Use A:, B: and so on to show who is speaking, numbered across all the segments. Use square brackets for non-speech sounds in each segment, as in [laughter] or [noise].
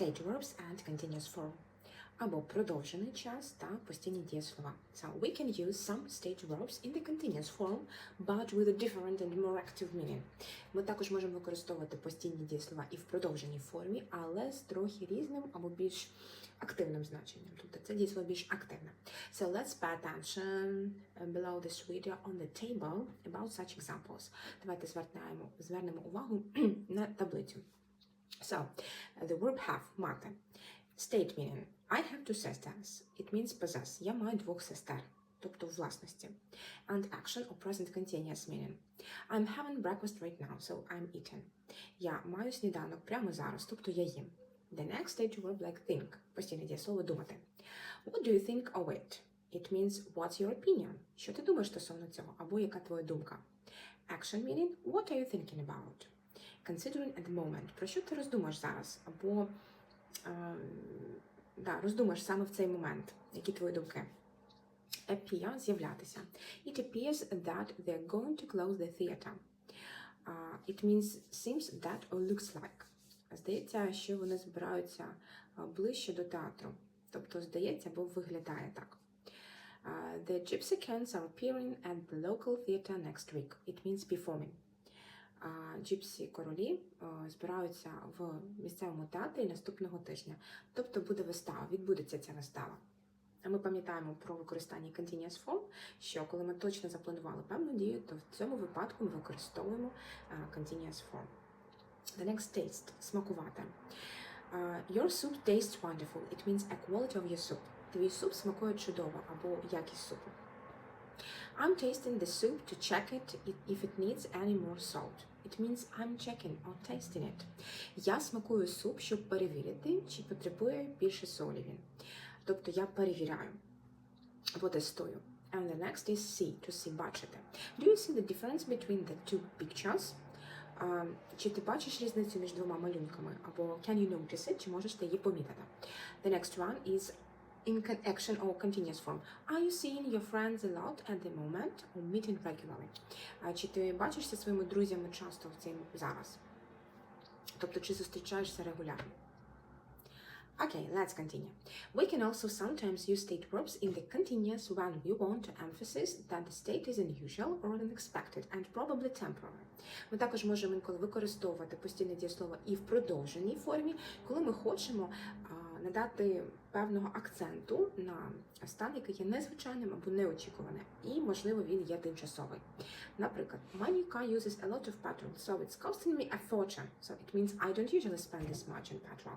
A: stage verbs and continuous form. Або продовжений час та постійні дієслова. So we can use some stage verbs in the continuous form, but with a different and more active meaning. Ми також можемо використовувати постійні дієслова і в продовженій формі, але з трохи різним або більш активним значенням. Тобто це дієслово більш активне. So let's pay attention below this video on the table about such examples. Давайте звернемо, звернемо увагу [clears throat] на таблицю. So, the verb have – мати. State meaning. I have two sisters. It means possess. Я маю двох сестер. Тобто в власності. And action or present continuous meaning. I'm having breakfast right now, so I'm eating. Я маю сніданок прямо зараз, тобто я їм. The next stage verb like think. Постійне дієслово думати. What do you think of it? It means what's your opinion? Що ти думаєш стосовно цього? Або яка твоя думка? Action meaning what are you thinking about? Considering at the moment. Про що ти роздумаєш зараз? Або е, да, роздумаєш саме в цей момент. Які твої думки? Appear – з'являтися. It appears that they're going to close the theater. Uh, it means seems that or looks like. Здається, що вони збираються ближче до театру. Тобто, здається, або виглядає так. Uh, the Gypsy Cans are appearing at the local theater next week. It means performing. Gypsy королі збираються в місцевому театрі наступного тижня. Тобто буде вистава, відбудеться ця вистава. А ми пам'ятаємо про використання continuous form, що коли ми точно запланували певну дію, то в цьому випадку ми використовуємо continuous form. The next taste – смакувати. Your soup tastes wonderful. It means a quality of your soup. Твій суп смакує чудово або якість супу. I'm tasting the soup to check it if it needs any more salt. It means I'm checking or tasting it. Я смакую суп, щоб перевірити, чи потребує більше солі він. Тобто я перевіряю або тестую. And the next is see, to see, бачити. Do you see the difference between the two pictures? А, чи ти бачиш різницю між двома малюнками? Або can you notice it, чи можеш ти її помітити? The next one is in action or continuous form. Are you seeing your friends a lot at the moment or meeting regularly? Чи ти бачишся своїми друзями часто в цей зараз? Тобто, чи зустрічаєшся регулярно? Okay, let's continue. We can also sometimes use state verbs in the continuous when we want to emphasize that the state is unusual or unexpected and probably temporary. Ми також можемо інколи використовувати постійне дієслово і в продовженій формі, коли ми хочемо надати певного акценту на стан, який є незвичайним або неочікуваним, і, можливо, він є тимчасовий. Наприклад, my new car uses a lot of petrol, so it's costing me a fortune. So it means I don't usually spend this much on petrol.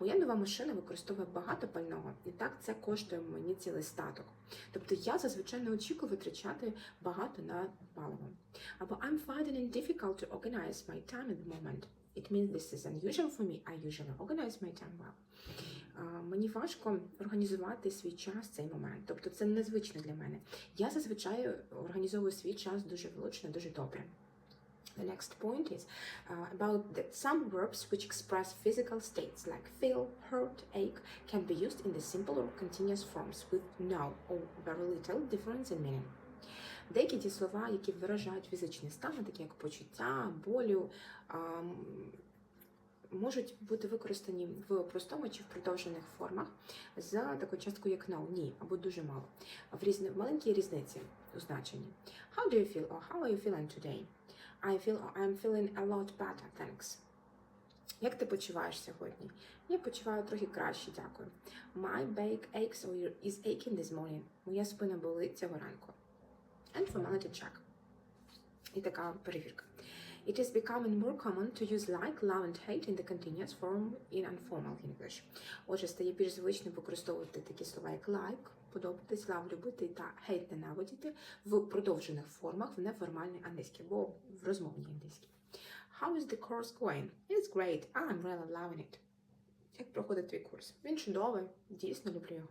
A: Моя нова машина використовує багато пального, і так це коштує мені цілий статок. Тобто я зазвичай не очікую витрачати багато на паливо. Або I'm finding it difficult to organize my time at the moment. It means this is unusual for me. I usually organize my time well. Мені важко організувати свій час цей момент. Тобто це незвично для мене. Я зазвичай організовую свій час дуже влучно, дуже добре. The next point is uh, about that some verbs which express physical states like feel, hurt, ache can be used in the simple or continuous forms with no or very little difference in meaning. Деякі дієслова, які виражають фізичні стани, такі як почуття, болю, можуть бути використані в простому чи в продовжених формах за такою часткою, як no, ні, або дуже мало. В різні, маленькій різниці у значенні. How do you feel or how are you feeling today? I feel I'm feeling a lot better, thanks. Як ти почуваєш сьогодні? Я почуваю трохи краще, дякую. My back aches or is aching this morning. Моя спина болить цього ранку. And formality check. І така перевірка. It is becoming more common to use like, love and hate in the continuous form in informal English. Отже, стає більш звичним використовувати такі слова, як like, подобатись, love, любити та hate, ненавидіти в продовжених формах в неформальній англійській або в розмовній англійській. How is the course going? It's great. I'm really loving it. Як проходить твій курс? Він чудовий, дійсно люблю його.